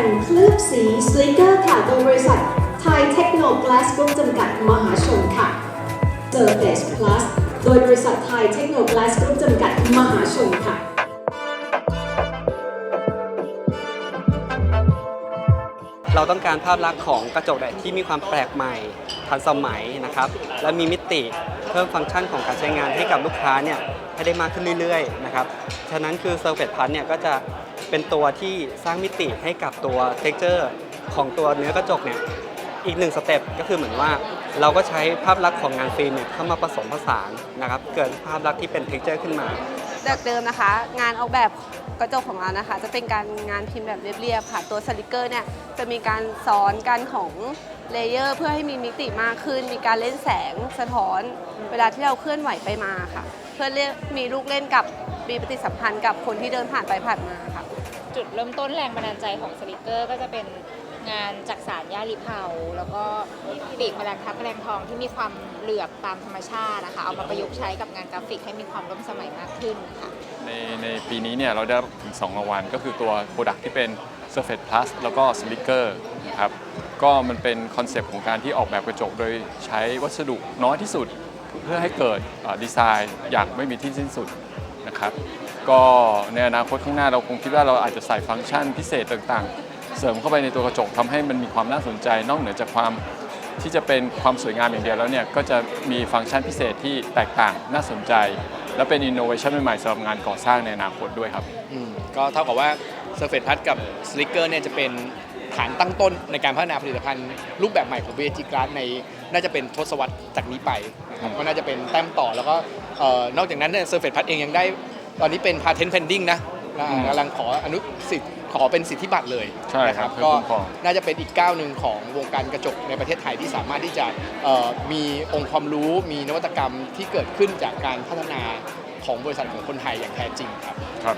แต่งเคลือบสีสลิกเกอร์ค่ะโดยบริษัทไทยเทคโนโลยีกรุ๊ปจำกัดมหาชนค่ะ Surface Plus โดยบริษัทไทยเทคโนโลยีกรุ๊ปจำกัดมหาชนค่ะเราต้องการภาพลักษณ์ของกระจกเนี่ยที่มีความแปลกใหม่ทันสมัยนะครับ และมีมิติเพิ่มฟังก์ชันของการใช้งานให้กับลูกค้าเนี่ยให้ได้มากขึ้นเรื่อยๆนะครับ ฉะนั้นคือ Surface Plus เนี่ยก็จะ เป็นตัวที่สร้างมิติให้กับตัว texture ของตัวเนื้อกระจกเนี่ยอีกหนึ่งสเต็ปก็คือเหมือนว่าเราก็ใช้ภาพลักษณ์ของงานฟิล์มเนี่ยเข้ามาผสมผสานนะครับเกิดภาพลักษณ์ที่เป็น texture ขึ้นมาจากเดิมนะคะ งานออกแบบกระจกของเรานะคะ จะเป็นการงานพิมพ์แบบเรียบๆค่ะ ตัวสลิกเกอร์เนี่ยจะมีการซ้อนกันของเลเยอร์ เพื่อให้มีมิติมากขึ้น มีการเล่นแสงสะท้อน เวลาที่เราเคลื่อนไหวไปมาค่ะ เพื่อเรียกมีลูกเล่นกับมีปฏิสัมพันธ์กับคนที่เดินผ่านไปผ่านมาค่ะ จุดเริ่มต้นแรงบันดาลใจของสลิกเกอร์ ก็จะเป็นงานจักสารย่าลิเผา แล้วก็ปีกแมลงทับแมลงทองที่มีความเหลือบตามธรรมชาตินะคะเอามาประยุกต์ใช้กับงานกราฟิกให้มีความร่วมสมัยมากขึ้นค่ะในในปีนี้เนี่ยเราได้ถึง2รางวัลก็คือตัว Product ที่เป็น Surface Plus แล้วก็ Slicker นะครับก็มันเป็นคอนเซปต์ของการที่ออกแบบกระจกโดยใช้วัสดุน้อยที่สุด เพื่อให้เกิดดีไซน์อย่างไม่มีที่สิ้นสุดนะครับ ก็ในอนาคตข้างหน้าเราคงคิดว่าเราอาจจะใส่ฟังก์ชันพิเศษต่างๆ เสริมเข้าไปในตัวกระจกทำให้มันมีความน่าสนใจ นอกเหนือจากความที่จะเป็นความสวยงามอย่างเดียวแล้วเนี่ยก็จะมีฟังก์ชันพิเศษที่แตกต่างน่าสนใจ และเป็นอินโนเวชันใหม่ๆสำหรับงานก่อสร้างในอนาคตด้วยครับก็เท่ากับว่า Surface Plus กับ Slicker เนี่ยจะเป็นฐานตั้งต้นในการพัฒนาผลิตภัณฑ์ รูปแบบใหม่ของ BAG Glass ในน่าจะเป็นทศวรรษจากนี้ไปนะครับก็น่าจะเป็นแต้มต่อแล้วก็นอกจากนั้นเนี่ย Surface Plus เองยังได้ ตอนนี้เป็น patent pending นะนะอืมกำลังขออนุสิทธิ์ขอเป็นสิทธิบัตรเลยใช่ครับนะเพื่อก็คุ้มครอง น่าจะเป็นอีกก้าวหนึ่งของวงการกระจกในประเทศไทยที่สามารถที่จะเอ่อมีองค์ความรู้มีนวัตกรรมที่เกิดขึ้นจากการพัฒนาของบริษัทของคนไทยอย่างแท้จริงครับ ครับ